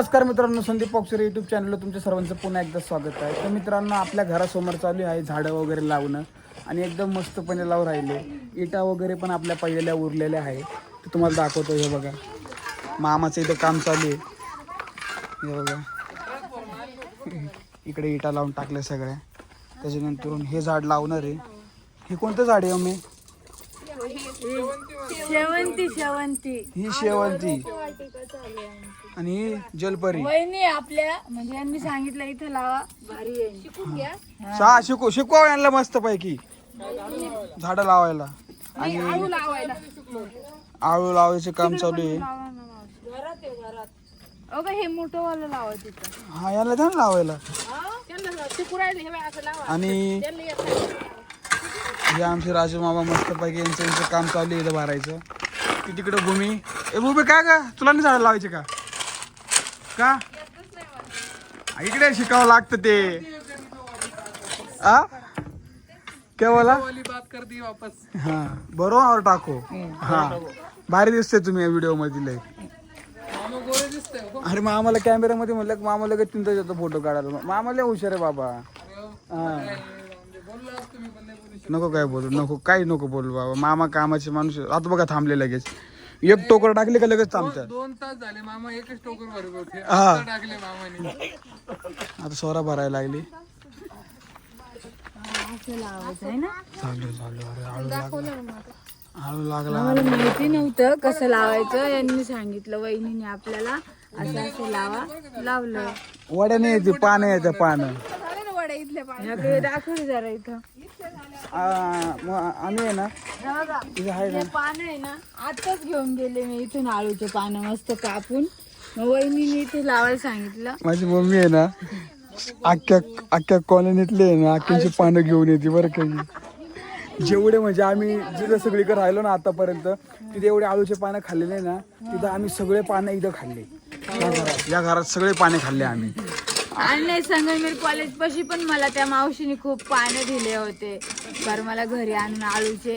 नमस्कार मित्रांनो संदीप पॉक्सर युट्यूब चॅनलला तुमच्या सर्वांचं पुन्हा एकदा स्वागत आहे. तर मित्रांनो आपल्या घरासमोर चालू आहे झाडं वगैरे लावणं आणि एकदम मस्तपणे लावून राहिले. इटा वगैरे पण आपल्या पहिलेल्या उरलेल्या आहे. ते तुम्हाला दाखवतो हे बघा. मामाचं इथं काम चालू आहे. हे बघा. इकडे इटा लावून टाकल्या सगळ्या. त्याच्यानंतर हे झाड लावणार आहे. हे कोणतं झाड आहे मी शेवंती शेवंती. ही शेवंती. आणि ही जलपरी. वहिनी आपल्या. म्हणजे यांनी सांगितलं इथं लावा. भारी आहे. शिकून घ्या. सहा शिकू शिकवा यांना मस्त पैकी. झाडं लावायला. आणि लावायला. आळू लावायचं काम चालू आहे. घरात आहे घरात. अगं हे मोठं वाला लावा तिथं. हा याला द्या ना लावायला. हे? आणि हे आमचे राजू मामा मस्त पैकी यांचं यांचं काम चालू आहे इथं भरायचं. ती तिकडे भूमी ए भूमी काय का तुला नाही झाडं लावायचे का? का? इकडे शिकावं लागतं ते. आ? काय बोला हा बरोबर टाको. हा. भारी दिसते तुम्ही या व्हिडिओमध्ये लय. अरे मामाला कॅमेऱ्यामध्ये म्हणलं की मामा लगेच तुमचा येतो फोटो काढायला. मामा लय हुशार आहे बाबा. हा. नको काय बोलू नको काही नको बोलू बाबा. मामा कामाचे माणूस आहे. आता बघा थांबले लगेच. एक टोकर टाकले का लगेच थांबतात. दोन तास झाले मामा एकच टोकर भरत होते. हा. आता टाकले मामाने. आता सोरा भरायला लागली. चालू चालू. अरे आळू लागला. आळू लागला. आम्हाला माहिती नव्हतं कसं लावायचं. यांनी सांगितलं वहिनीने आपल्याला असं असं लावा. लावलं. वड्याने येते पानं येते पानं. ह्याकडे दाखव जरा इथं. आ, मग आम्ही आहे ना हे इथे आहे ना. पानं आहे ना आताच घेऊन गेले मी इथून आळूचे पानं मस्त कापून. मग वहिनीने इथे लावायला सांगितलं. माझी मम्मी आहे ना अख्ख्या अख्ख्या कॉलनीतले आहे ना अख्ख्यांची पानं घेऊन येते बरं काही जेवढे म्हणजे आम्ही जिथं सगळीकडे राहिलो ना आतापर्यंत तिथे एवढे आळूचे पानं खाल्लेले ना तिथं आम्ही सगळे पानं इथं खाल्ले. या घरात या घरात सगळे पाने खाल्ले आम्ही. आणि नाही संगमेर कॉलेज पाशी पण मला त्या मावशीने खूप पानं दिले होते. बरं मला घरी आणून आळूचे.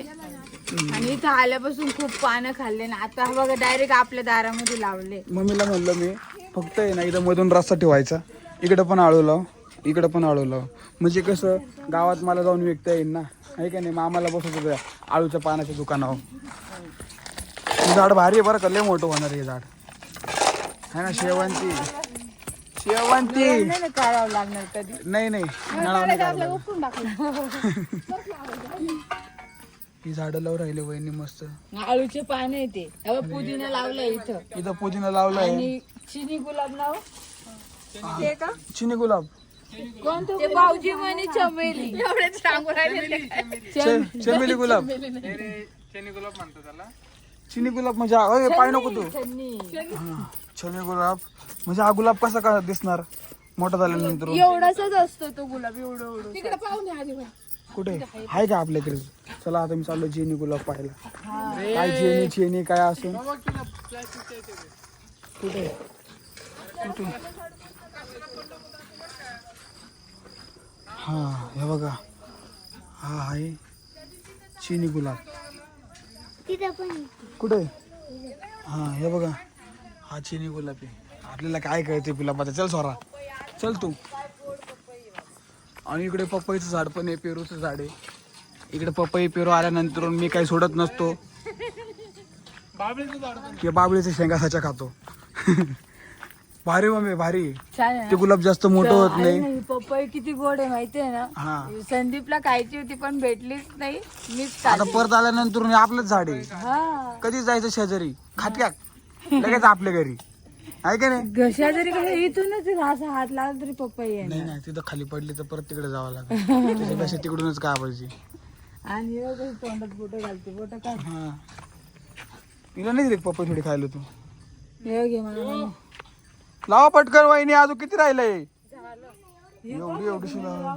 आणि इथं आल्यापासून खूप पानं खाल्ले ना आता बघा डायरेक्ट आपल्या दारामध्ये लावले. मम्मीला म्हणलं मी फक्त आहे ना इथं मधून रस्ता ठेवायचा. इकडं पण आळू लाव इकडं पण आळू लाव. म्हणजे कसं गावात मला जाऊन विकता येईल ना? आहे का नाही? मामाला बसत आळूच्या पानाच्या दुकानावर. हे झाड भारी आहे बरं का लय मोठं होणार हे झाड. है ना शेवंती. शेवंती नाही ना काढावं लागणार कधी. नाही नाही. नळावर नाही काढलं. ही झाडं लावून राहिले वहिनी मस्त. आळूचे पानं आहे ते. अहो, पुदिना लावलंय इथं. इथं पुदिना लावलाय. आणि चिनी गुलाब लाव ते का? चिनी गुलाब. कोणतं ते भाऊजी म्हणे चमेली. राहिले चे- चमेली गुलाब. शनी गुलाब म्हणतो त्याला. चिनी गुलाब म्हणजे पाय नको तू. हा, चने गुलाब. म्हणजे हा गुलाब कसा का दिसणार? मोठा झाल्यानंतर. एवढासाच असतो तो गुलाब एवढं एवढं. तिकडे पाहून आधी कुठे? आहे का आपल्याकडे चला आता मी चाललो जेनी गुलाब पाहायला. काय जेनी चेनी काय असून कुठे? कुठे? हा हे बघा. हा आहे चिनी गुलाब. कुठे? हा हे बघा. हा चिनी गुलाब. आपल्याला काय कळते गुलाबाचं? चल सोरा. चल तू. आणि इकडे पपईचं झाड पण आहे पेरूचं झाड आहे. इकडे पपई पेरू आल्यानंतर मी काही सोडत नसतो. बाबळीचं झाड पण. की बाबळीचे शेंगा साच्या खातो. भारी मम्मी भारी. ते गुलाब जास्त मोठं होत नाही. नाही, पपई किती गोड आहे माहितीये ना? हा. संदीपला खायची होती पण भेटलीच नाही. मीच आता खाल्ली. परत आल्यानंतर आपलंच झाड आहे. हा. कधी जायचं शेजारी. खात्या लगेच आपल्या घरी. आहे का नाही? घशा जरी कसं इथूनच असा हात लावला तरी पपई आहे नाही नाही तिथं खाली पडली तर परत तिकडे जावं लागेल. त्याच्यापेक्षा तिकडूनच काय पाहिजे आणि हे बघ, तोंडात बोट घालते बोट हा. तिला नाही दिली पपई थोडी खायला तू? हे घे मला नाही. लावा पटकन वहिनी अजून किती राहिलंय? एवढी एवढीशी लावा.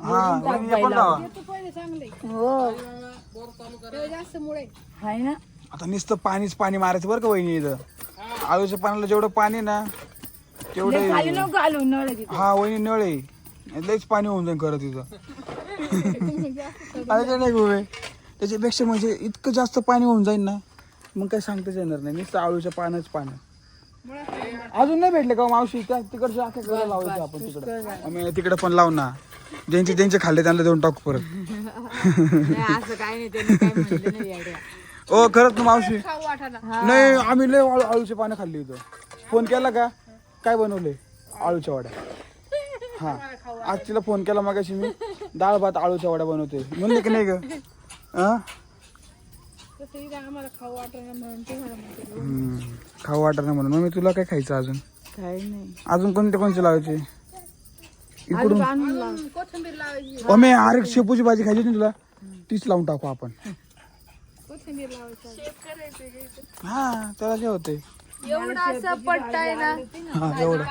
हा वहिनी हे पण लावा. हो. आहे ना? आता नुसतं पाणीच पाणी मारायचं बरं का वहिनी इथं? आळूच्या पाण्याला जेवढं पाणी ना तेवढं खाली नको घालू नळ आहे तिथे. हा वहिनी नळे लईच पाणी होऊन जाईल खरं तिथं. अरे नाही गोवे त्याच्यापेक्षा म्हणजे इतकं जास्त पाणी होऊन जाईल ना मग काय सांगताच येणार नाही. नुसतं आळूच्या पानच पानं. अजून नाही भेटले का हो मावशी? त्या तिकडच्या घराला लावायचे आपण तिकडे. आम्ही तिकडे पण लावू ना. ज्यांचे ज्यांचे खाल्ले त्यांना देऊन टाकू परत. असं काय नाही ओ खरंच ना मावशी. नाही आम्ही लय आळू आळूचे पानं खाल्ली होतं. फोन केला का? काय बनवले आळूच्या वड्या. हा. आज तिला फोन केला मग मी. डाळ भात आळूच्या वड्या बनवते. म्हणले की नाही ग? हा? हम्म. खाऊ वाटत नाही म्हणून. मग मी तुला काय खायचं अजून? काही नाही. अजून कोणते कोणते लावायचे? इकडून? लाव. अमे अरे शेपूची भाजी खायची ना तुला? तीच लावून टाकू आपण. हा त्याला काय होते. एवढा असा पट्टा आहे ना हा एवढं.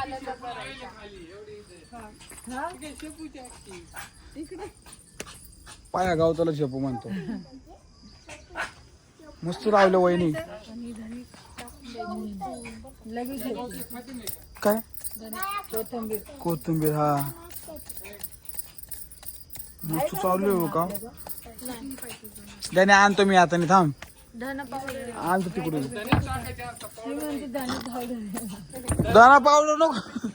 पाया गावताला शेपू म्हणतो. मस्त लावलं वहिनी. काय? कोथिंबीर. हा. मस्त चालू आहे का? त्याने आणतो मी आता नाही थांब. धन पावडर. आणतो तिकडून. धन पावडर नको.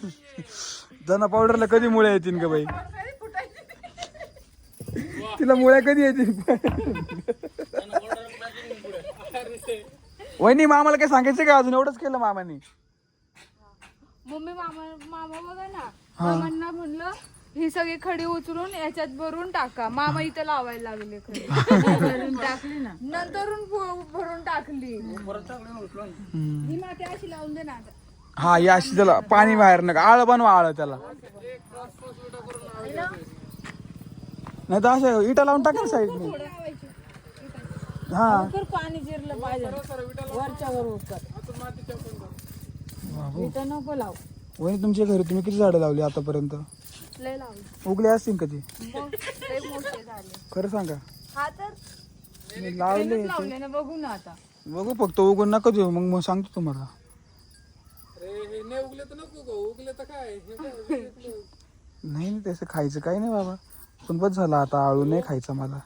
दाना पावडरला कधी मुळे येतील का बाई? तिला मुळ्या कधी येतील? वहिनी मामाला काय सांगायचं का अजून? एवढंच केलं मामाने. मम्मी मामा मामा बघा ना. मामांना म्हणलं ही सगळी खडी उचलून याच्यात भरून टाका. मामा इथं लावायला लागले खडी. भरून टाकली ना. नंतरून भु- भरून टाकली. ही माती अशी लावून दे ना आता. हा या अशी त्याला पाणी बाहेर नका. आळ बनवा आळ त्याला. नाही तर असं इटा लावून टाका साईडने हा. तर पाणी जिरलं पाहिजे. वरच्या वर उकर. इथं नको लाव. वहिनी तुमच्या घरी तुम्ही किती झाडं लावली आतापर्यंत? लय लावली उगले असतील कधी मग लय मोठे झाले. खरं सांगा. हा तर मी लावले लावले ना बघू ना आता. बघू फक्त उगून नका देऊ मग मग सांगतो तुम्हाला. अरे हे नाही उगले तर नको गो उगले तर काय? हे काय उगले तर- नाही नाही तसं खायचं काही नाही बाबा. पण बस झालं आता आळू नाही खायचा मला.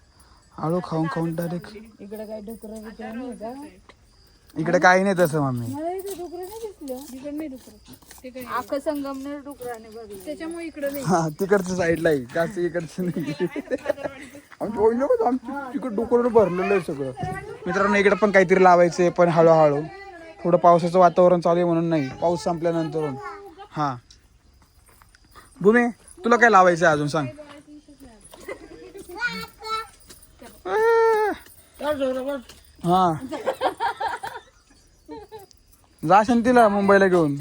आळू खाऊन खाऊन डायरेक्ट इकडे काय डुकर बिकर नाही का? इकडे काही नाही तसं मम्मी. मला इथे डुकर नाही दिसलं. इकडे नाही डुकर. अख्खं संगमनेर डुकराने बघलं त्याच्यामुळे इकडे नाही. हा तिकडच्या साईडला आहे. जास्त इकडचं नाही? आमची तिकडं भरलेलं आहे सगळं. मित्रांनो इकडे पण काहीतरी लावायचं पण हळूहळू. थोडं पावसाचं वातावरण चालू आहे म्हणून नाही. पाऊस संपल्यानंतर. हा. भूमी तुला काय लावायचं आहे अजून सांग. हा. जाशन तिला मुंबईला घेऊन.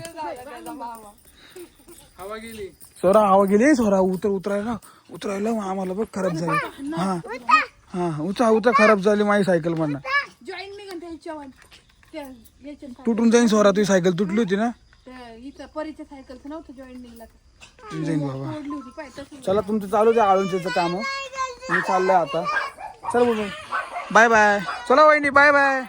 हवा गेली सोरा हवा गेली? सोरा उतर उतरायला. उतरायला आम्हाला बघ खराब झाली. हा. हा उचा उचा खराब झाली माझी सायकल म्हणणं जॉईन मी म्हणते ह्याच्यावर त्या याच्या तुटून जाईन सोरा तुझी सायकल तुटली होती ना? परीच्या नव्हतं जॉईन बाबा. चला तुमचं चालू द्या आळूंचं काम मी चाललंय आता. चल बाबा. Bye bye. चला वहिनी बाय बाय.